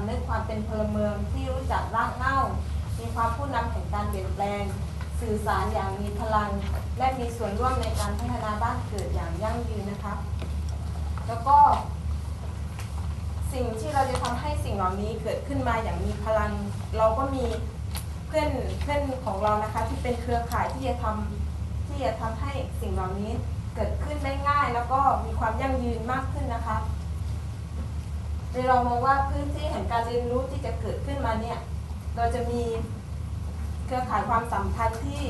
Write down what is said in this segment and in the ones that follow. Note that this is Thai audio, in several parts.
ำนึกความเป็นพลเมืองที่รู้จักรากเหง้า มีความผู้นำแห่งการเปลี่ยนแปลง สื่อสารอย่างมีพลัง และมีส่วนร่วมในการพัฒนาบ้านเกิดอย่างยั่งยืนนะคะ แล้วก็ สิ่งที่เราจะทำให้สิ่งเหล่านี้เกิดขึ้นมาอย่างมีพลัง เราก็มีเพื่อนเพื่อนของเรานะคะที่เป็นเครือข่ายที่จะทำที่จะทำให้สิ่งเหล่านี้เกิดขึ้นได้ง่าย แล้วก็มีความยั่งยืนมากขึ้นนะคะ โดยเรามองว่าพื้นที่แห่งการเรียนรู้ที่จะเกิดขึ้นมาเนี่ย เราจะมีเครือข่ายความสัมพันธ์ที่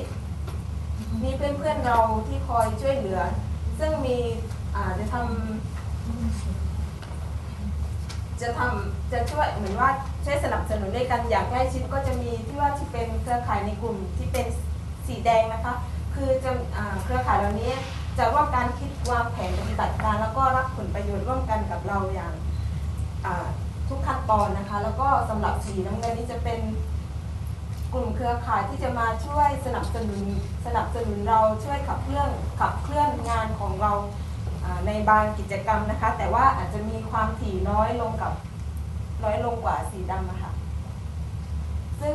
มีเพื่อนๆเราที่คอยช่วยเหลือ ซึ่งมีจะทำจะทำจะช่วยเหมือนว่าช่วยสนับสนุนด้วยกันอย่างใกล้ชิดก็จะมีที่ว่าที่เป็นเครือข่ายในกลุ่มที่เป็นสีแดงนะคะ คือจะอ่าเครือข่ายเหล่านี้จะร่วมการคิดวางแผนปฏิบัติการแล้วก็รับผลประโยชน์ร่วมกันกับเราอย่าง ทุกขั้นตอนนะคะ แล้วก็สำหรับสีน้ำเงินนี้จะเป็นกลุ่มเครือข่ายที่จะมาช่วยสนับสนุนสนับสนุนเราช่วยขับเคลื่อนขับเคลื่อนงานของเราอ่าในบางกิจกรรมนะคะ แต่ว่าอาจจะมีความถี่น้อยลงกับน้อยลงกว่าสีดำอะค่ะซึ่ง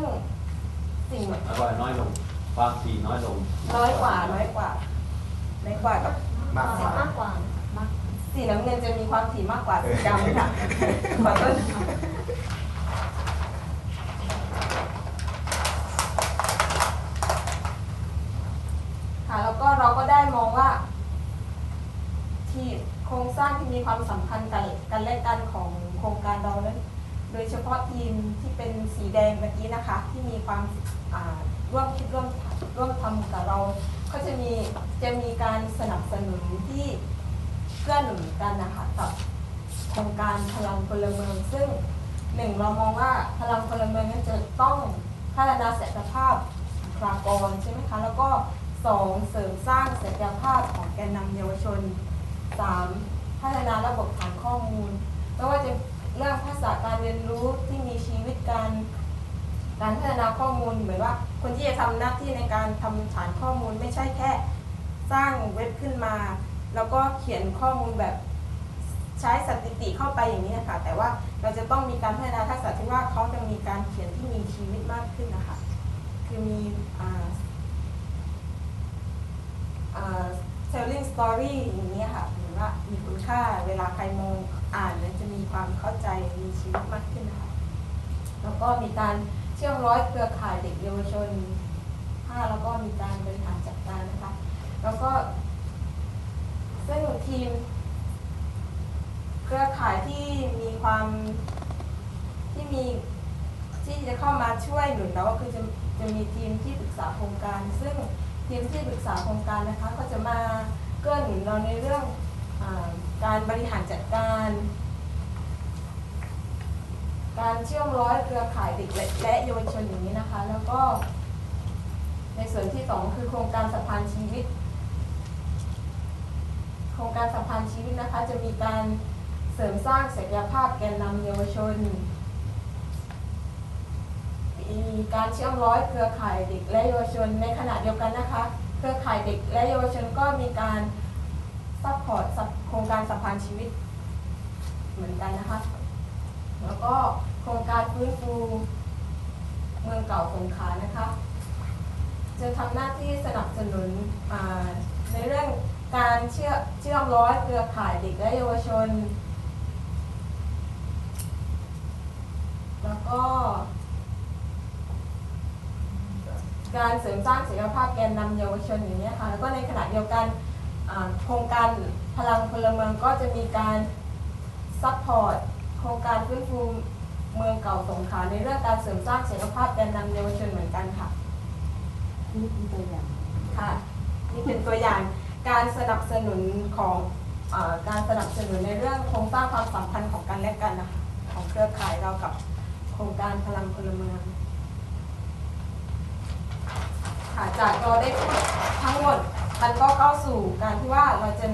สิ่งแล้วก็น้อยลง ความถี่น้อยลง น้อยกว่าน้อยกว่าน้อยกว่ากับมากกว่ามากกว่ามาก สีน้ำเงินจะมีความถี่มากกว่าสีดำค่ะขอโทษนะคะค่ะแล้วก็เราก็ได้มองว่า ที่โครงสร้างที่มีความสำคัญกันกันและกันของโครงการเรานั้นโดยเฉพาะทีมที่เป็นสีแดงเมื่อกี้นะคะ ที่มีความอ่าร่วมคิดร่วมร่วมทำกับเรา ก็จะมีจะมีการสนับสนุนที่ เกื้อหนุนกันนะคะกับโครงการพลังพลเมือง ซึ่งหนึ่งเรามองว่าพลังพลเมืองนั้นจะต้องพัฒนาศักยภาพบุคลากรใช่ไหมคะแล้วก็สองเสริมสร้างศักยภาพของแกนนำเยาวชนสามพัฒนาระบบฐานข้อมูลไม่ว่าจะเรื่องภาษาการเรียนรู้ที่มีชีวิตการการพัฒนาข้อมูลเหมือนว่า คนที่จะทำหน้าที่ในการทำฐานข้อมูลไม่ใช่แค่ สร้างเว็บขึ้นมา แล้วก็เขียนข้อมูลแบบใช้สถิติเข้าไปอย่างนี้นะคะแต่ว่าเราจะต้องมีการพัฒนาทักษะที่ว่าเขาจะมีการเขียนที่มีชีวิตมากขึ้นนะคะคือมีเอ่อ telling story อย่างนี้ค่ะหรือว่ามีคุณค่าเวลาใครมองอ่านแล้วจะมีความเข้าใจมีชีวิตมากขึ้นนะคะแล้วก็มีการเชื่อมร้อยเครือข่ายเด็กเยาวชนห้าแล้วก็มีการบริหารจัดการนะคะ แล้วก็ซึ่งทีม เครือข่ายที่มี ความที่มีที่จะเข้ามาช่วยหนุนเราก็คือจะจะมีทีมที่ปรึกษาโครงการ ซึ่งทีมที่ปรึกษาโครงการนะคะ ก็จะมาเกื้อหนุนเราในเรื่องอการบริหารจัดการ การเชื่อมร้อยเครือข่ายเด็กและเยาวชนอย่างนี้นะคะ แล้วก็ในส่วนที่สองคือโครงการสะพานชีวิต โครงการสะพานชีวิตนะคะ จะมีการ เสริมสร้างศักยภาพแกนนำเยาวชนมีการเชื่อมร้อยเครือข่ายเด็กและเยาวชนในขณะเดียวกันนะคะ เครือข่ายเด็กและเยาวชนก็มีการซัพพอร์ตโครงการสะพานชีวิตเหมือนกันนะคะ แล้วก็โครงการฟื้นฟูเมืองเก่าสงขลานะคะ จะทำหน้าที่สนับสนุนในเรื่องการเชื่อเชื่อมร้อยเครือข่ายเด็กและเยาวชน แล้วก็ การเสริมสร้างศักยภาพแกนนำเยาวชนอย่างนี้ยค่ะแล้วก็ในขณะเดียวกันอ่าโครงการพลังพลเมืองก็จะมีการซัพพอร์ตโครงการฟื้นฟูเมืองเก่าสงขลาในเรื่องการเสริมสร้างศักยภาพแกนนำเยาวชนเหมือนกันค่ะนี่เป็นตัวอย่างค่ะนี่เป็นตัวอย่างการสนับสนุนของเออการสนับสนุนในเรื่องโครงสร้างความสัมพันธ์ของกันและกันนะคะของเครือข่ายเรากับ โครงการพลังพลเมืองค่ะจากเราได้พูดทั้งหมดมันก็เข้าสู่การที่ว่าเราจะ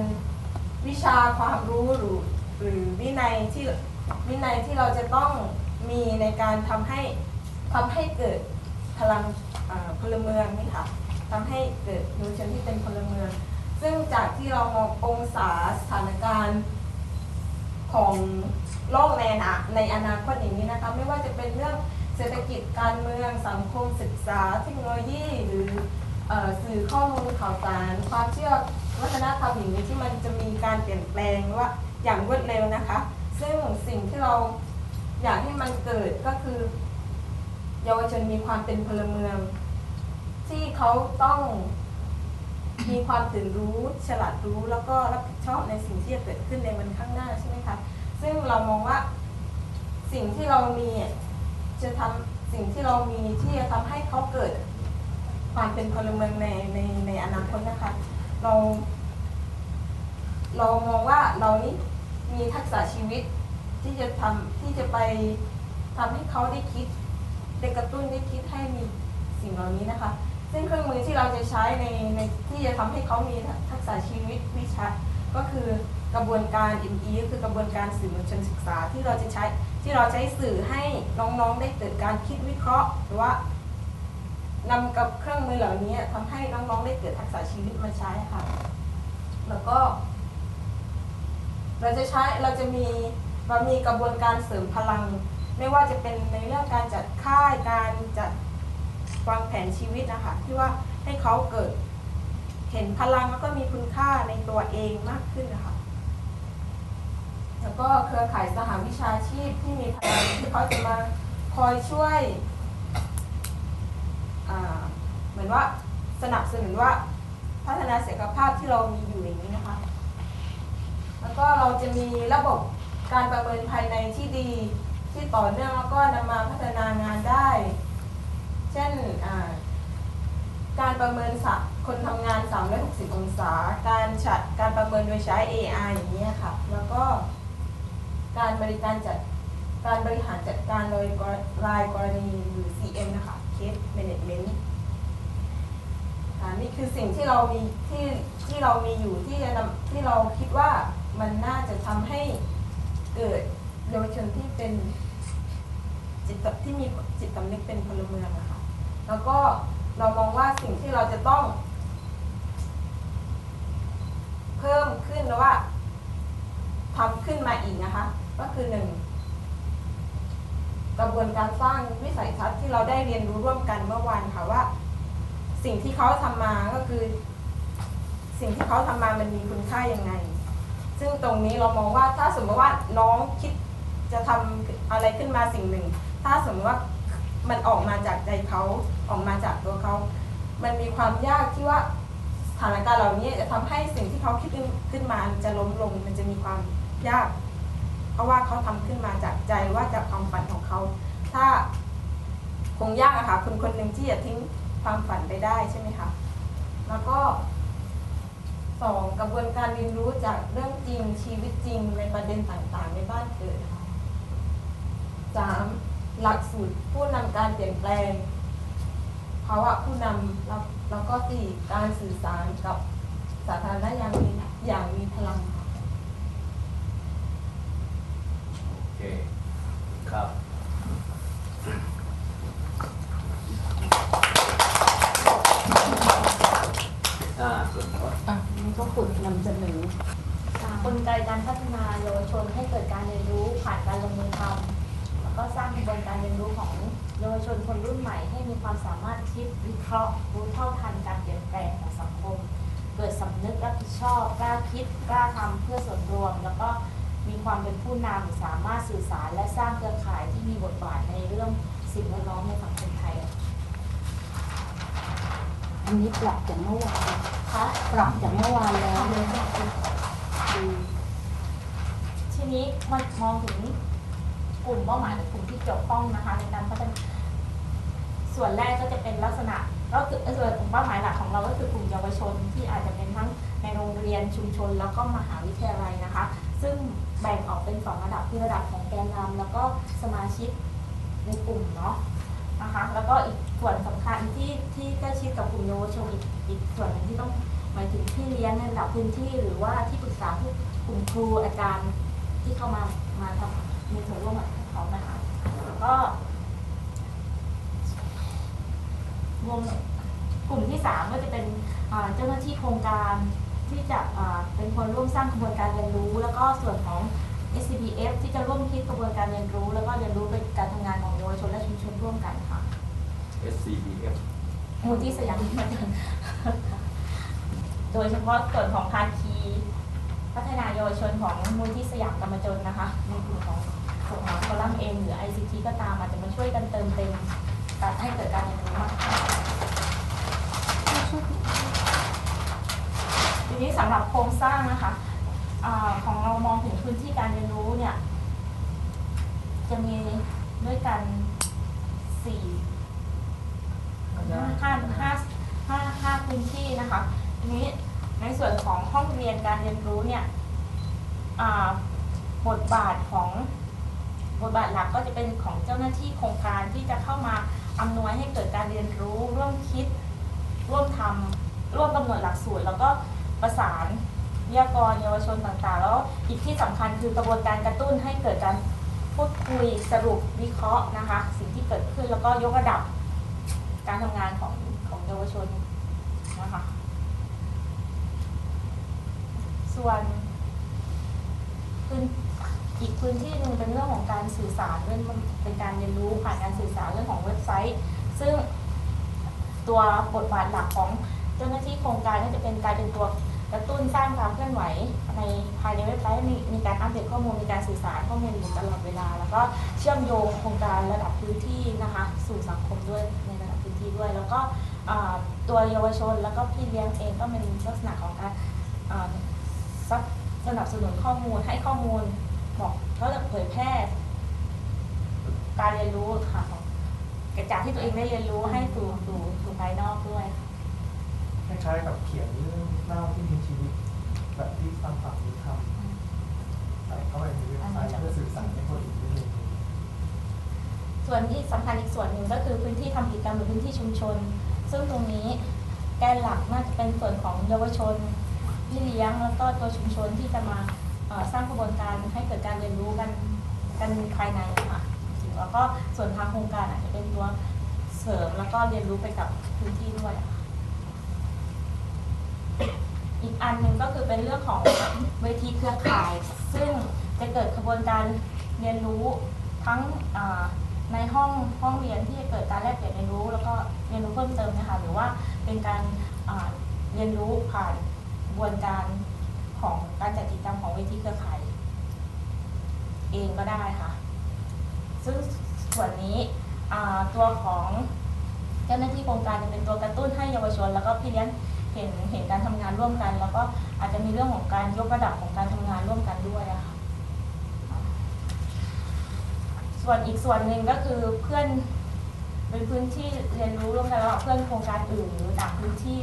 วิชาความรู้หรือหรือวินัยที่วินัยที่เราจะต้องมีในการทำให้ทำให้เกิดพลังพลเมืองนี่ค่ะทำให้เกิดเยาวชนที่เป็นพลเมือง ซึ่งจากที่เรามององศาสถานการณ์ของ โลกในอนาในอนาคตอย่างนี้นะคะไม่ว่าจะเป็นเรื่องเศรษฐกิจการเมืองสังคมศึกษาเทคโนโลยีหรือเออสื่อข้อมูลข่าวสาร ความเชื่อวัฒนธรรมอย่างนี้ที่มันจะมีการเปลี่ยนแปลงว่าอย่างรวดเร็วนะคะ ซึ่งสิ่งที่เราอยากให้มันเกิดก็คือ เยาวชนมีความเป็นพลเมือง ที่เขาต้องมีความตื่นรู้ฉลาดรู้แล้วก็รับผิดชอบในสิ่งที่จะเกิดขึ้นในวันข้างหน้าใช่ไหมคะ ซึ่งเรามองว่าสิ่งที่เรามีจะทำสิ่งที่เรามีที่จะทำให้เขาเกิดความเป็นพลเมืองในในในอนาคตนะคะ เรา เรามองว่าเรานี่มีทักษะชีวิตที่จะทำที่จะไปทำให้เขาได้คิดได้กระตุ้นได้คิดให้มีสิ่งเหล่านี้นะคะ ซึ่งเครื่องมือที่เราจะใช้ในในที่จะทำให้เขามีทักษะชีวิตวิชาก็คือ กระบวนการ ME ก็คือกระบวนการสื่อมวลชนศึกษาที่เราจะใช้ที่เราใช้สื่อให้น้องๆได้เกิดการคิดวิเคราะห์ หรือว่านำกับเครื่องมือเหล่านี้ทำให้น้องๆได้เกิดทักษะชีวิตมาใช้ค่ะ แล้วก็ เราจะใช้เราจะมีเรามีกระบวนการเสริมพลัง ไม่ว่าจะเป็นในเรื่องการจัดค่ายการจัดวางแผนชีวิตนะคะที่ว่าให้เขาเกิดเห็นพลังแล้วก็มีคุณค่าในตัวเองมากขึ้นนะคะ แล้วก็เครือข่ายสหวิชาชีพที่มีพลังที่เขาจะมาคอยช่วยเหมือนว่าสนับสนุนว่าพัฒนาศักยภาพที่เรามีอยู่อย่างนี้นะคะ แล้วก็เราจะมีระบบการประเมินภายในที่ดีที่ต่อเนื่องแล้วก็นำมาพัฒนางานได้ เช่นการประเมินสะคนทำงาน 360 องศา การจัดการประเมินโดยใช้ AI อย่างนี้ค่ะ แล้วก็ การบริการจัดการบริหารจัดการโดยรายกรณีหรือ CM นะคะ Case Management อ่านี่คือสิ่งที่เรามีที่ที่เรามีอยู่ที่จะนำที่เราคิดว่ามันน่าจะทำให้เกิดเยาวชนที่เป็นจิตที่มีจิตสำนึกเป็นพลเมืองอะคะแล้วก็เรามองว่าสิ่งที่เราจะต้อง เพิ่มขึ้นหรือว่าทำขึ้นมาอีกนะคะ ก็คือหนึ่งกระบวนการสร้างวิสัยทัศน์ที่เราได้เรียนรู้ร่วมกันเมื่อวานค่ะว่า สิ่งที่เขาทำมาก็คือ สิ่งที่เขาทำมามันมีคุณค่ายังไง ซึ่งตรงนี้เรามองว่าถ้าสมมติว่าน้องคิดจะทำอะไรขึ้นมาสิ่งหนึ่ง ถ้าสมมติว่ามันออกมาจากใจเขาออกมาจากตัวเขา มันมีความยากที่ว่าสถานการณ์เหล่านี้จะทำให้สิ่งที่เขาคิดขึ้นมาจะล้มลง มันจะมีความยาก ราะว่าเขาทำขึ้นมาจากใจว่าจากความฝันของเขา ถ้าคงยากอะค่ะคนคนหนึ่งที่จะทิ้งความฝันไปได้ใช่ไหมคะแล้วก็สองกระบวนการเรียนรู้จากเรื่องจริงชีวิตจริงในประเด็นต่างๆ ในบ้านเกิดสามหลักสูตรผู้นำการเปลี่ยนแปลงภาวะผู้นำแล้วแล้วก็สี่การสื่อสารกับสาธารณะอย่างมีอย่างมีพลังค่ะ โอ เคครับอ่าส่วนรถอะมันก็ฝึกนำเสนอกลไกการพัฒนาเยาวชนให้เกิดการเรียนรู้ผ่านการลงมือทำแล้วก็สร้างกระบวนการเรียนรู้ของเยาวชนคนรุ่นใหม่ ให้มีความสามารถคิดวิเคราะห์รู้เท่าทันการเปลี่ยนแปลงของสังคม เกิดสำนึกรับผิดชอบกล้าคิดกล้าทำเพื่อส่วนรวม แล้วก็ มีความเป็นผู้นำสามารถสื่อสารและสร้างเครือข่ายที่มีบทบาทในเรื่องสิ่งแวดล้อมในสังคมไทยอันนี้ปรับจากเมื่อวานค่ะปรับจากเมื่อวานแล้วค่ะทีนี้มันมองถึงกลุ่มเป้าหมายหรือกลุ่มที่เกี่ยวข้องนะคะในการพัฒนาส่วนแรกก็จะเป็นลักษณะก็คือส่วนกลุ่มเป้าหมายหลักของเราก็คือกลุ่มเยาวชนที่อาจจะเป็นทั้งในโรงเรียนชุมชน แล้วก็มหาวิทยาลัยนะคะ ซึ่งแบ่งออกเป็นสองระดับคือระดับของแกนนำแล้วก็สมาชิกในกลุ่มเนาะนะคะแล้วก็อีกส่วนสำคัญที่ที่ใกล้ชิดกับกลุ่มเยาวชนอีกอีกส่วนหนึ่งที่ต้องหมายถึงพี่เลี้ยงในระดับพื้นที่ หรือว่าที่ปรึกษาผู้กลุ่มครูอาจารย์ที่เข้ามามาทำมีส่วนร่วมกับเขานะคะแล้วก็วมกลุ่มที่สามก็จะเป็นเจ้าหน้าที่โครงการ ที่จะอ่าเป็นคนร่วมสร้างกระบวนการเรียนรู้ แล้วก็ส่วนของ SCBF ที่จะร่วมคิดกระบวนการเรียนรู้ แล้วก็เรียนรู้เป็นการทำงานของเยาวชนและชุมชนร่วมกันค่ะ SCBF มูลที่สยามนิมานโดยเฉพาะส่วนของภาคีพัฒนาเยาวชนของมูลที่สยามกรรมจนนะคะในกลุ่มของกลุ่มของคอลัมน์เองหรือ ICT ก็ตามอาจจะมาช่วยกันเติมเต็มการให้เกิดการเรียนรู้มากขึ้นที นี้สำหรับโครงสร้างนะคะอาของเรามองถึงพื้นที่การเรียนรู้เนี่ย จะมีด้วยกันสี่ห้าห้าห้าห้าห้าพื้นที่นะคะทีนี้ในส่วนของห้องเรียนการเรียนรู้เนี่ยอ่าบทบาทของบทบาทหลักก็จะเป็นของเจ้าหน้าที่โครงการที่จะเข้ามาอำนวยให้เกิดการเรียนรู้ ร่วมคิด ร่วมทำร่วมกำหนดหลักสูตร แล้วก็ ประสานวิทยากรเยาวชนต่างๆ แล้วอีกที่สำคัญคือกระบวนการกระตุ้นให้เกิดการพูดคุยสรุปวิเคราะห์นะคะ สิ่งที่เกิดขึ้นแล้วก็ยกระดับการทำงานของของเยาวชนนะคะ ส่วนพื้นอีกพื้นที่หนึ่งเป็นเรื่องของการสื่อสารเรื่องมันเป็นการเรียนรู้ผ่านการสื่อสารเรื่องของเว็บไซต์ ซึ่งตัวบทบาทหลักของเจ้าหน้าที่โครงการก็จะเป็นการเป็นตัว กระตุ้นสร้างความเคลื่อนไหวในภายในเว็บไซต์มีมีการอัปเดตข้อมูลมีการสื่อสารข้อมูลอยู่ตลอดเวลา แล้วก็เชื่อมโยงโครงการระดับพื้นที่นะคะสู่สังคมด้วยในระดับพื้นที่ด้วย แล้วก็ตัวเยาวชน แล้วก็พี่เลี้ยงเองก็เป็นลักษณะของการสนับสนับสนุนข้อมูลให้ข้อมูลบอกก็จะเผยแพร่การเรียนรู้ค่ะของจากที่ตัวเองได้เรียนรู้ให้สู่สู่สู่ภายนอกด้วยค่ะคล้ายๆกับเขียนเรื่อง เล่าที่มีชีวิตแบบที่ฟังฝั่งนี้ทำใส่เข้าไปในเว็บไซต์เพื่อสื่อสารให้คนอื่นได้เรียนรู้ส่วนที่สำคัญอีกส่วนหนึ่งก็คือพื้นที่ทำกิจกรรมหรือพื้นที่ชุมชน ซึ่งตรงนี้แกนหลักน่าจะเป็นส่วนของเยาวชนพี่เลี้ยงแล้วก็ตัวชุมชนที่จะมาสร้างกระบวนการให้เกิดการเรียนรู้กันกันภายในค่ะแล้วก็ส่วนทางโครงการอาจจะเป็นตัวเสริมแล้วก็เรียนรู้ไปกับพื้นที่ด้วยค่ะ อีกอันหนึ่งก็คือเป็นเรื่องของเวทีเครือข่าย ซึ่งจะเกิดกระบวนการเรียนรู้ทั้งในห้องห้องเรียนที่จะเกิดการแลกเปลี่ยนเรียนรู้ แล้วก็เรียนรู้เพิ่มเติมนะคะหรือว่าเป็นการเรียนรู้ผ่านกระบวนการของการจัดกิจกรรมของเวทีเครือข่าย เองก็ได้ค่ะ ซึ่งส่วนนี้ตัวของเจ้าหน้าที่โครงการจะเป็นตัวกระตุ้นให้เยาวชน แล้วก็พี่เลี้ยง ห็นเห็นการทำงานร่วมกัน แล้วก็อาจจะมีเรื่องของการยกระดับของการทำงานร่วมกันด้วยอะค่ะส่วนอีกส่วนหนึ่งก็คือเพื่อนเป็นพื้นที่เรียนรู้ร่วมกันระหว่างเพื่อนโครงการอื่นหรือต่างพื้นที่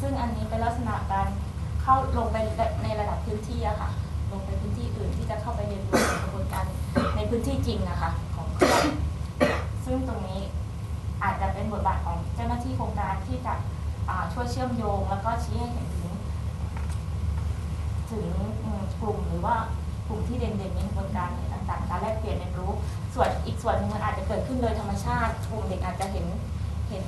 ซึ่งอันนี้เป็นลักษณะการเข้าลงไปในระดับพื้นที่อะค่ะ ลงไปพื้นที่อื่นที่จะเข้าไปเรียนรู้กระบวนการในพื้นที่จริงนะคะของเพื่อนซึ่งตรงนี้อาจจะเป็นบทบาทของเจ้าหน้าที่โครงการที่จะ ช่วยเชื่อมโยง แล้วก็ชี้ให้เห็นถึงถึงกลุ่มหรือว่ากลุ่มที่เด่นๆในกระบวนการต่างๆ การแลกเปลี่ยนเรียนรู้ ส่วนอีกส่วนหนึงมันอาจจะเกิดขึ้นโดยธรรมชาติกลุ่มเด็กอาจจะเห็นเห็น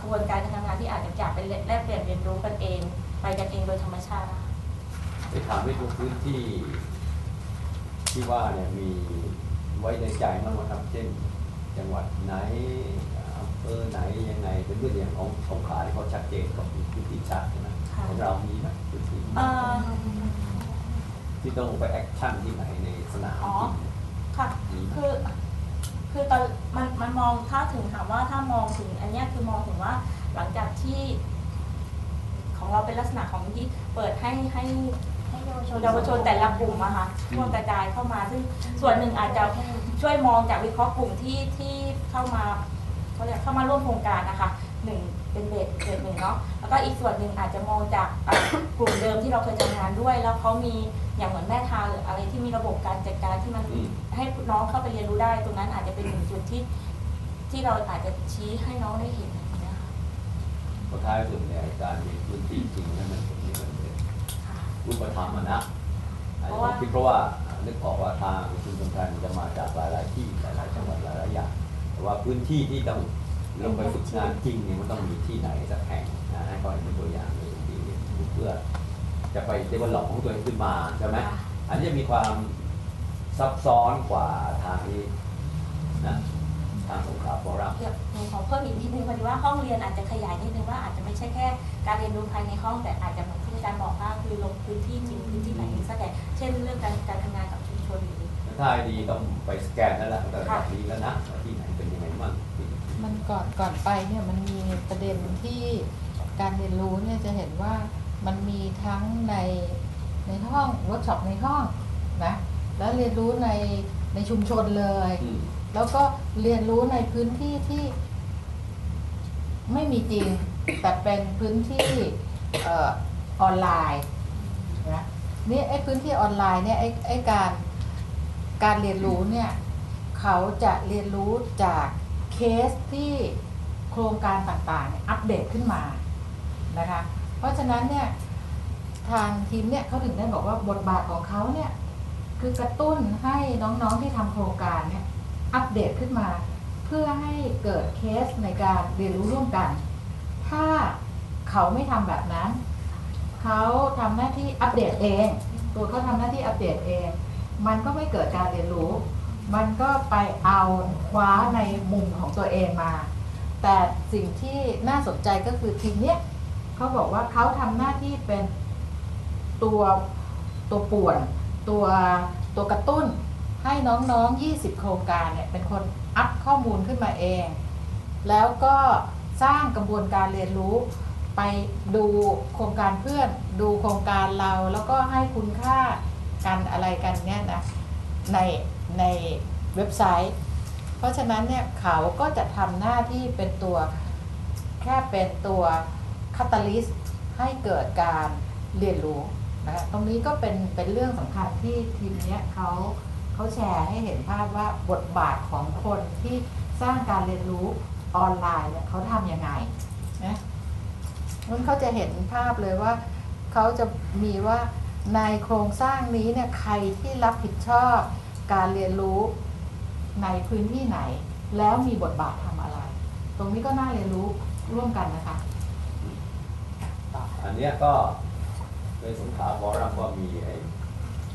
กระบวนการการทำงานที่อาจจะจากไปแลกเปลี่ยนเรียนรู้กันเอง ไปกันเองโดยธรรมชาตินะคะไปถามไปดูพื้นที่ที่ว่าเนี่ยมีไว้ในใจมั้งครับ เช่น จังหวัดไหน ไหนยังไงเป็นเรื่องอย่างของสงขลาที่เขาชัดเจนก็มีพื้นที่ชัดใช่ไหมค่ะของเรามีไหมพื้นที่เอ่อที่ต้องไปแอคชั่นที่ไหนในสนามอ๋อจริงค่ะมีไหมคือคือตอนมันมันมองถ้าถึงถามว่าถ้ามองถึงอันเนี้ยคือมองถึงว่าหลังจากที่ ของเราเป็นลักษณะของที่เปิดให้ให้ให้เยาวชนเยาวชนแต่ละกลุ่มอะค่ะทั่วกระจายเข้ามา ซึ่งส่วนหนึ่งอาจจะช่วยมองจากวิเคราะห์กลุ่มที่ที่เข้ามา เขาเรียกเข้ามาร่วมโครงการนะคะหนึ่งเป็นเบสเบสหนึ่งเนาะแล้วก็อีกส่วนหนึ่งอาจจะมองจากอ่ากลุ่มเดิมที่เราเคยทำงานด้วย แล้วเขามีอย่างเหมือนแม่ทาหรืออะไรที่มีระบบการจัดการที่มันอืมให้น้องเข้าไปเรียนรู้ได้ ตรงนั้นอาจจะเป็นหนึ่งจุดที่ที่เราอาจจะชี้ให้น้องได้เห็นอย่างเงี้ยค่ะเพราะท้ายสุดเนี่ยการมีพื้นที่จริงนั่นมันเป็นที่มันเป็นค่ะรูปธรรมอะนะเพราะว่าคิดเพราะว่านึกออกว่าทางชุมชนไทยมันจะมาจากหลาย ๆ ที่หลาย ๆ จังหวัดหลาย ๆ อย่าง แต่ว่าพื้นที่ที่ต้องลงไปฝึกงานจริงเนี่ยมันต้องมีที่ไหนสักแห่งนะให้ก่อนเป็นตัวอย่างเลยดีเพื่อจะไปเดเวลลอปของตัวเองขึ้นมาใช่ไหมค่ะอันนี้จะมีความซับซ้อนกว่าทางนี้นะทางสงขลาโฟรัมเดี๋ยวหนูขอเพิ่มอีกนิดนึงพอดีว่าห้องเรียนอาจจะขยายนิดนึงว่าอาจจะไม่ใช่แค่ การเรียนรู้ภายในห้องแต่อาจจะเหมือนที่อาจารย์บอกว่าคือลงพื้นที่จริงพื้นที่ไหนสักแห่งเช่นเรื่องการการทำงานกับชุมชนหรือถ้าดีต้องไปสแกนนั่นแหละตั้งแต่แบบนี้แล้วนะ มันก่อนก่อนไปเนี่ยมันมีประเด็นที่การเรียนรู้เนี่ยจะเห็นว่ามันมีทั้งในในห้องเวิร์กช็อปในห้องนะแล้วเรียนรู้ในในชุมชนเลยอืมแล้วก็เรียนรู้ในพื้นที่ที่ ไม่มีจริง แต่เป็นพื้นที่เอ่อออนไลน์นะนี่ไอ้พื้นที่ออนไลน์เนี่ยไอ้ไอ้การการเรียนรู้เนี่ย เขาจะเรียนรู้จาก เคสที่โครงการต่างๆอัปเดตขึ้นมานะคะเพราะฉะนั้นเนี่ยทางทีมเนี่ยเขาถึงได้บอกว่าบทบาทของเขาเนี่ยคือกระตุ้นให้น้องๆที่ทำโครงการเนี่ยอัปเดตขึ้นมา เพื่อให้เกิดเคสในการเรียนรู้ร่วมกัน ถ้าเขาไม่ทำแบบนั้นเขาทำหน้าที่อัปเดตเอง ตัวเขาทำหน้าที่อัปเดตเอง มันก็ไม่เกิดการเรียนรู้ มันก็ไปเอาคว้าในมุมของตัวเองมา แต่สิ่งที่น่าสนใจก็คือทีมเนี้ยเขาบอกว่าเขาทำหน้าที่เป็นตัวตัวป่วน ตัวตัวกระตุ้นให้น้องๆ 20 โครงการเนี่ยเป็นคนอัพข้อมูลขึ้นมาเอง แล้วก็สร้างกระบวนการเรียนรู้ ไปดูโครงการเพื่อน ดูโครงการเราแล้วก็ให้คุณค่ากันอะไรกันเนี่ยนะใน ในเว็บไซต์ เพราะฉะนั้นเนี่ยเขาก็จะทำหน้าที่เป็นตัวแค่เป็นตัวคาตาลิสให้เกิดการเรียนรู้นะคะตรงนี้ก็เป็นเป็นเรื่องสำคัญที่ทีมเนี้ยเขาเขาแชร์ให้เห็นภาพว่าบทบาทของคนที่สร้างการเรียนรู้ออนไลน์เนี่ยเขาทำยังไงนะนั้นเขาจะเห็นภาพเลยว่าเขาจะมีว่าในโครงสร้างนี้เนี่ยใครที่รับผิดชอบ การเรียนรู้ในพื้นที่ไหน แล้วมีบทบาททำอะไร ตรงนี้ก็น่าเรียนรู้ร่วมกันนะคะ อันเนี้ยก็ในสงขลาโฟรัมก็มีไอ้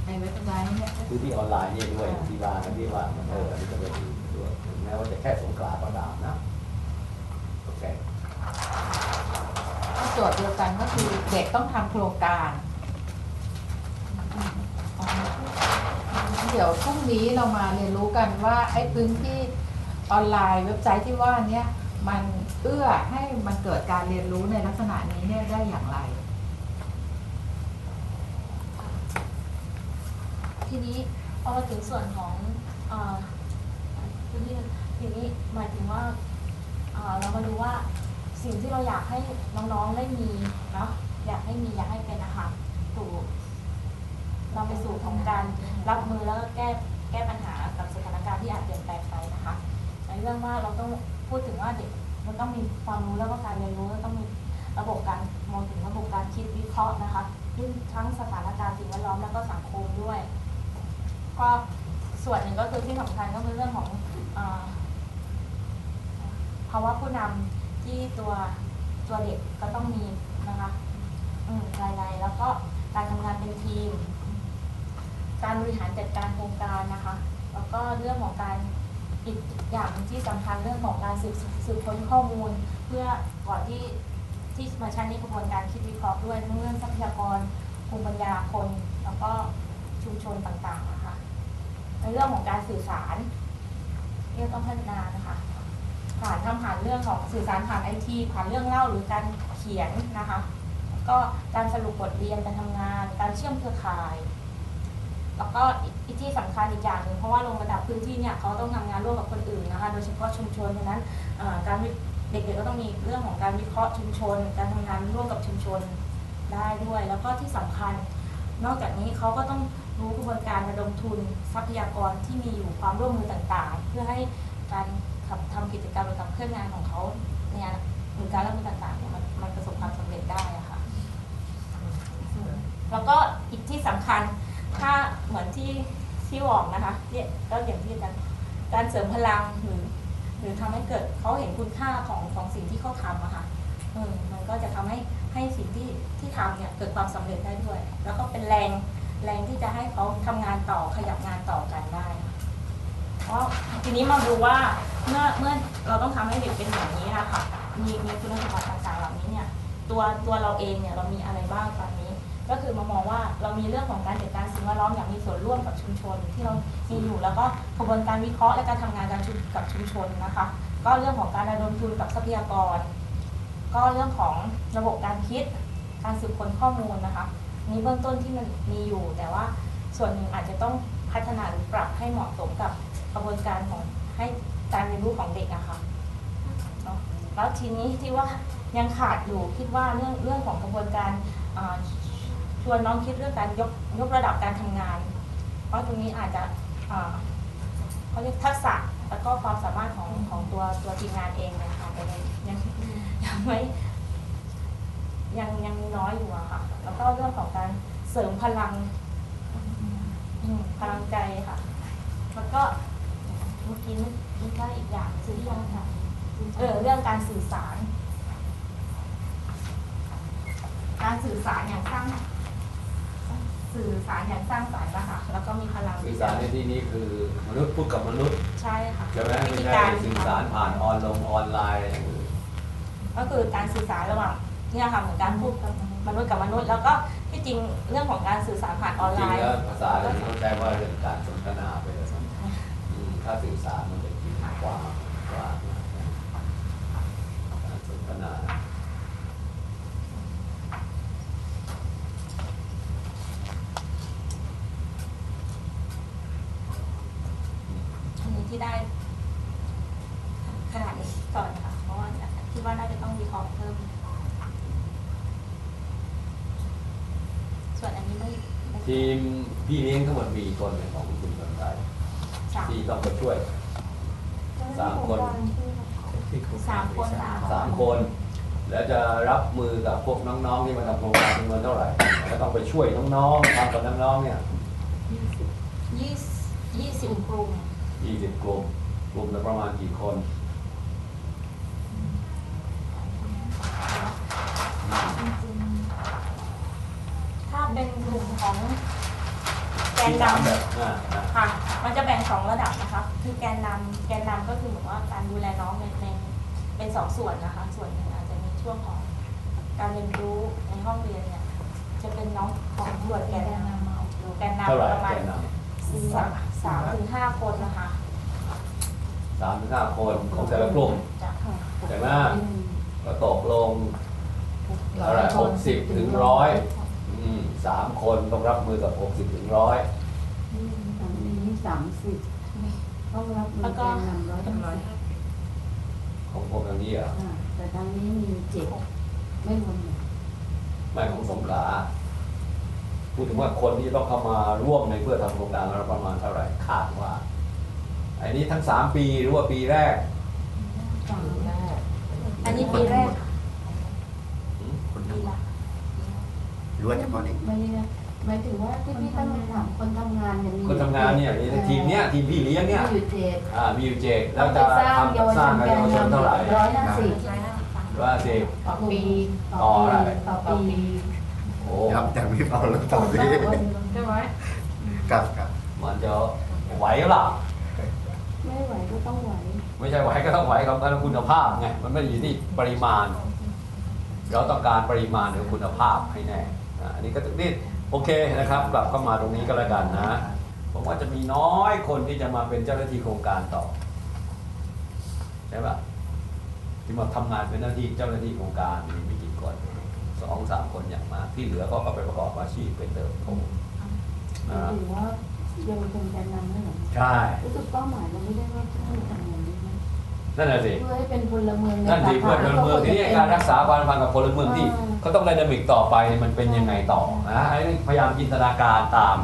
ในเว็บไซต์เนี่ย พื้นที่ออนไลน์เนี่ยด้วยที่ว่ากันที่ว่าเอออันนี้ก็เป็นอีกด้วยถึงแม้ว่าจะแค่สงขลาก็ตามนะโอเคโจทย์เดียวกันก็คือเด็กต้องทำโครงการ เดี๋ยวพรุ่งนี้เรามาเรียนรู้กันว่าไอ้พื้นที่ออนไลน์เว็บไซต์ที่ว่าเนี้ยมันเอื้อให้มันเกิดการเรียนรู้ในลักษณะนี้เนี่ยได้อย่างไร ทีนี้พอมาถึงส่วนของเอ่อทีนี้ทีนี้หมายถึงว่าเรามาดูว่าสิ่งที่เราอยากให้น้องๆได้มีเนาะอยากให้มีอยากให้เป็นอาหารสู่ เราไปสู่ของการรับมือแล้วก็แก้แก้ปัญหากับสถานการณ์ที่อาจเปลี่ยนแปลงไปนะคะในเรื่องว่าเราต้องพูดถึงว่าเด็กมันต้องมีความรู้แล้วก็การเรียนรู้แล้วต้องมีระบบการมองถึงระบบการคิดวิเคราะห์นะคะซึ่งทั้งสถานการณ์สิ่งแวดล้อมแล้วก็สังคมด้วย ก็ส่วนหนึ่งก็คือที่สำคัญก็คือเรื่องของอภาวะผู้นำที่ตัวตัวเด็กก็ต้องมีนะคะ อืมรายในแล้วก็การทำงานเป็นทีม การบริหารจัดการโครงการนะคะ แล้วก็เรื่องของการอีกอย่างที่สำคัญเรื่องของการสืบสืบค้นข้อมูล เพื่อก่อนที่ที่มาใช้ในกระบวนการคิดวิเคราะห์ด้วยเรื่องทรัพยากรภูมิปัญญาคน แล้วก็ชุมชนต่างๆนะคะในเรื่องของการสื่อสารที่ต้องพัฒนานะคะผ่านทำผ่านเรื่องของสื่อสารผ่านไอทีผ่านเรื่องเล่าหรือการเขียนนะคะแล้วก็การสรุปบทเรียนการทำงาน การเชื่อมเครือข่าย แล้วก็อีกที่สำคัญอีกอย่างหนึ่งเพราะว่าลงระดับพื้นที่เนี่ยเขาต้องทำงานร่วมกับคนอื่นนะคะ โดยเฉพาะชุมชนฉะนั้นเอ่อการวิเด็กๆก็ต้องมีเรื่องของการวิเคราะห์ชุมชน การทำงานร่วมกับชุมชนได้ด้วย แล้วก็ที่สำคัญ นอกจากนี้เขาก็ต้องรู้กระบวนการระดมทุนทรัพยากรที่มีอยู่ความร่วมมือต่างๆ เพื่อให้การขับทำกิจกรรมหรือกับเครื่องงานของเขาเนี่ยหรือการรับมือต่างๆเนี่ยมันมันประสบความสำเร็จได้อะค่ะแล้วก็อีกที่สำคัญถ้า เหมือนที่ที่บอกนะคะเนี่ยก็อย่างที่อาจารการเสริมพลังหรือหรือทำให้เกิดเขาเห็นคุณค่าของของสิ่งที่เขาทำอะค่ะเออมันก็จะทำให้ให้สิ่งที่ที่ทำเนี่ยเกิดความสำเร็จได้ด้วย แล้วก็เป็นแรงแรงที่จะให้เขาทำงานต่อขยับงานต่อกันได้ เพราะทีนี้มาดูว่าเมื่อเมื่อเราต้องทำให้เด็กเป็นอย่างนี้นะคะมีมีคุณสมบัติต่างๆเหล่านี้เนี่ย ตัวตัวเราเองเนี่ยเรามีอะไรบ้างตอน ก็คือมามองว่าเรามีเรื่องของการจัดการสิ่งแวดล้อมอย่างมีส่วนร่วมกับชุมชน ที่เรามีอยู่แล้วก็กระบวนการวิเคราะห์และการทำงานกันชุมกับชุมชนนะคะ ก็เรื่องของการระดมทุนกับทรัพยากร ก็เรื่องของระบบการคิด การสืบค้นข้อมูลนะคะนี่เบื้องต้นที่มันมีอยู่ แต่ว่าส่วนหนึ่งอาจจะต้องพัฒนาหรือปรับให้เหมาะสมกับกระบวนการของให้การเรียนรู้ของเด็กอะคะเนาะแล้วทีนี้ที่ว่ายังขาดอยู่คิดว่าเรื่องเรื่องของกระบวนการ ชวนน้องคิดเรื่องการยกยกระดับการทำงาน เพราะตรงนี้อาจจะเขาเรียกทักษะแล้วก็ความสามารถของของตัวตัวทีมงานเองนี่ยค่ะแต่ยังยังไม่ยังยังน้อยอยู่อะค่ะ แล้วก็เรื่องของการเสริมพลังพลังใจค่ะ แล้วก็เมื่อกี้นี่ก็อีกอย่างคือที่ยังค่ะเออเรื่องการสื่อสาร การสื่อสารอย่างสร้าง สื่อสารอย่างสร้างสรรค์นะคะแล้วก็มีพลังสื่อสารในที่นี้คือมนุษย์พูดกับมนุษย์ใช่ค่ะใช่ไหมวิไม่ธีใช่การสื่อสารผ่านออนลงออนไลน์อะไรอย่างอื่นก็คือการสื่อสารระหว่างเนี่ยค่ะเหมือนการพูดกับมนุษย์กับมนุษย์ แล้วก็ที่จริงเรื่องของการสื่อสารผ่านออนจไลริงน์แล้วภาษาเราต้องใช้ว่าเรื่องการสนทนาไปเลยนะอืมถ้าสื่อสารมันจะกินกว่ากว่าการสนทนา อันนี้ ที่ได้ขนาดนี้ก่อนค่ะ เพราะว่าคิดว่าน่าจะต้องวิเคราะห์เพิ่ม ส่วนอันนี้ไม่ไม่ทีมพี่เลี้ยงทั้งหมดมีคนเนี่ยของคุณสนใจสามที่ต้องไปช่วย สามคน สามคนค่ะสามคน แล้วจะรับมือกับพวกน้องๆที่มาทำโครงการจำนวนเท่าไหร่ก็ต้องไปช่วยน้องๆทำกับน้องๆเนี่ยยี่สิบยี่สิบกลุ่ม 20กลุ่มกลุ่มละประมาณกี่คนถ้าเป็นกลุ่มของแกนที่ถามนำแบบอ่าอ่า ค่ะ มันจะแบ่งสองระดับนะคะ คือแกนนำแกนนำก็คือเหมือนว่าการดูแลน้องในในเป็นสองส่วนนะคะ ส่วนหนึ่งอาจจะมีช่วงของการเรียนรู้ในห้องเรียนเนี่ย จะเป็นน้องของตำรวจแกนนำมาดูแกนนำเท่าไหร่ประมาณแกนนสาม สามถึงห้าคนนะคะำสามถึงห้าคนของแต่ละกลุ่มจ้ะใช่ไหมก็ตกลงเท่าไหร่หกสิบถึงร้อยอืมสามคนต้องรับมือกับหกสิบถึงร้อยตอนนี้สามสิบต้องรับมือแกนนำร้อยทั้งสิบของพวกอย่างนี้เหรอะอ่าแต่ทางนี้มีเจ็ดไม่รวมหนึ่งไม่ของสงขลา พูดถึงว่าคนที่ต้องเข้ามาร่วมในเพื่อทำโครงการเราประมาณเท่าไหร่คาดว่าอันนี้ทั้งสามปีหรือว่าปีแรกสามอันนี้ปีแรกค่ะอืมปีละล้วนเฉพาะเด็กไม่ได้หมายถึงว่าที่พี่ตั้งคำถามคนทำงานเนี่ยมีคนทำงานเนี่ยนี่ทีมเนี้ยทีมพี่เลี้ยงเนี่ยมีอยู่เจ็ดอ่ามีอยู่เจดแล้ต้อวงไปจะสร้างเยาวทำสร้างชนกับแกเยานวชนนเท่าไหร่ำร้อยห้าสิบร้อยห้าสิบตังค์ว่าสิต่อปีต่ออะไรต่อปีโอ้ ครับจากพี่เปาแล้วต่อพี่ใช่ไหมกับกับมันจะไหวหรือเปล่าไม่ไหวก็ต้องไหว ไม่ใช่ไหวก็ต้องไหวครับการคุณภาพไงมันไม่ได้อยู่ที่ปริมาณ เราต้องการปริมาณหรือคุณภาพให้แน่อ่าอันนี้ก็นี่โอเคนะครับ กลับเข้ามาตรงนี้ก็แล้วกันนะผมว่าจะมีน้อยคนที่จะมาเป็นเจ้าหน้าที่โครงการต่อใช่ปะที่มาทำงานเป็นหน้าที่เจ้าหน้าที่โครงการมีไม่กี่คน สองสามคนอย่างมากที่เหลือก็เอาไปประกอบอาชีพเป็นเติมโตนะหรือว่าเยาวชนแกนนำนั่นเหรอใช่รู้สึกเป้าหมายเราไม่ได้ว่าให้ทำงานนี้นะนั่นแหละสิเพื่อให้เป็นพลเมืองในนั่นสิเพื่อนพลเมืองที่นี่การรักษาความสัมพันธ์กับพลเมืองที่อ่าเขาต้องไดนามิกต่อไปมันเป็นยังไงต่อนะไอ้นี่พยายามจินตนาการตาม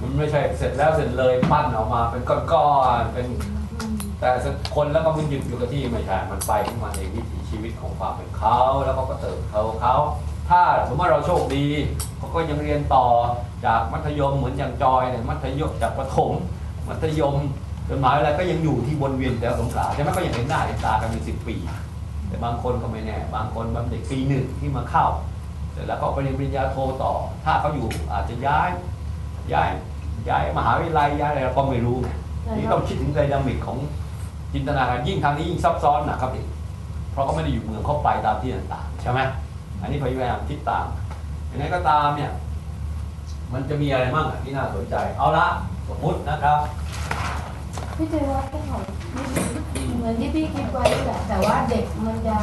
มันไม่ใช่เสร็จแล้วเสร็จเลยปั้นออกมาเป็นก้อนๆเป็นอืมแต่คนแล้วก็มันหยุดอยู่กับที่ไม่ใช่มันไปของมันเองวิถีชีวิตของ ความเป็นเขาแล้วเขาก็เติบโตเขาถ้าสมมติว่าเราโชคดีเขาก็ยังเรียนต่อจากมัธยมเหมือนอย่างจอยเนี่ยมัธยมจากประถมมัธยมจดหมายอะไรก็ยังอยู่ที่บนเวียนแถวสงขลาใช่ไหมก็ยังเห็นหน้าเห็นตากันเป็นสิบปี แต่บางคนก็ไม่แน่บางคนบางเด็กปีหนึ่งที่มาเข้าเสร็จแล้วก็ไปเรียนปริญญาโทต่อ ถ้าเขาอยู่อาจจะย้ายย้ายย้ายมหาวิทยาลัยย้ายอะไรเราก็ไม่รู้ไงนี่ต้องคิดถึงไดนามิกของจินตนาการยิ่งทางนี้ยิ่งซับซ้อนหนะครับเด็กเพ ราะเขาไม่ได้อยู่เมืองเขาไปตามที่ต่างๆใช่ไหมอันนี้พยายามคิดตามยังไงก็ตามเนี่ยมันจะมีอะไรบ้างอะที่น่าสนใจ เอาละสมมุตินะครับพี่เจว่าก็ของเหมือนที่พี่คิดไว้แหละแต่ว่าเด็กมันจะ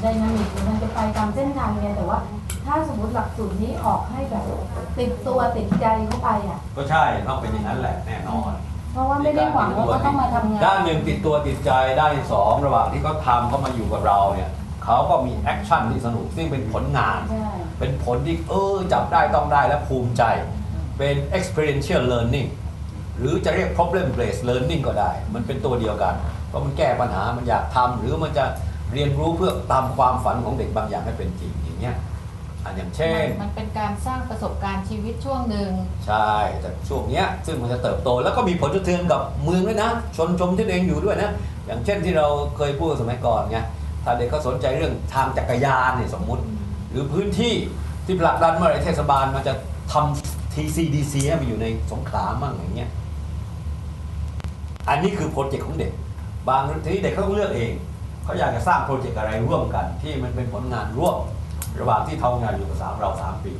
ไดนามิกหรือมันจะไปตามเส้นทางไงแต่ว่าถ้าสมมติหลักสูตรนี้ออกให้แบบติดตัวติดใจเข้าไปอะก็ใช่ต้องเป็นอย่างนั้นแหละแน่นอน เพราะว่าไม่ได้หวังว่าเขาต้องมาทำงาน ด้านหนึ่งติดตัวติดใจด้านที่สองระหว่างที่เขาทำเขามาอยู่กับเราเนี่ยเขาก็มีแอคชั่นที่สนุกซึ่งเป็นผลงาน ใช่ เป็นผลที่เออจับได้ต้องได้และภูมิใจ เป็น experiential learning หรือจะเรียก problem based learning ก็ได้ มันเป็นตัวเดียวกัน เพราะมันแก้ปัญหามันอยากทำหรือมันจะเรียนรู้เพื่อตามความฝันของเด็กบางอย่างให้เป็นจริงอย่างเงี้ย อันอย่างเช่น มันเป็นการสร้างประสบการณ์ชีวิตช่วงหนึ่งใช่ แต่ช่วงเนี้ยซึ่งมันจะเติบโตแล้วก็มีผลกระเทือนกับเมืองด้วยนะ ชนชมที่ตัวเองอยู่ด้วยนะ อย่างเช่นที่เราเคยพูดสมัยก่อนไงถ้าเด็กเขาสนใจเรื่องทางจักรยานเนี่ยสมมุติ หรือพื้นที่ที่ผลักดันเมื่อไหรเทศบาลมันจะทำ TCDC ให้มันอยู่ในสงขลามั่งอย่างเงี้ยอันนี้คือโปรเจกต์ของเด็ก บางทีนี้เด็กเขาต้องเลือกเองเขาอยากจะสร้างโปรเจกต์อะไรร่วมกัน ที่มันเป็นผลงานร่วม ระหว่างที่ทำงานอยู่กับสามเราสามปี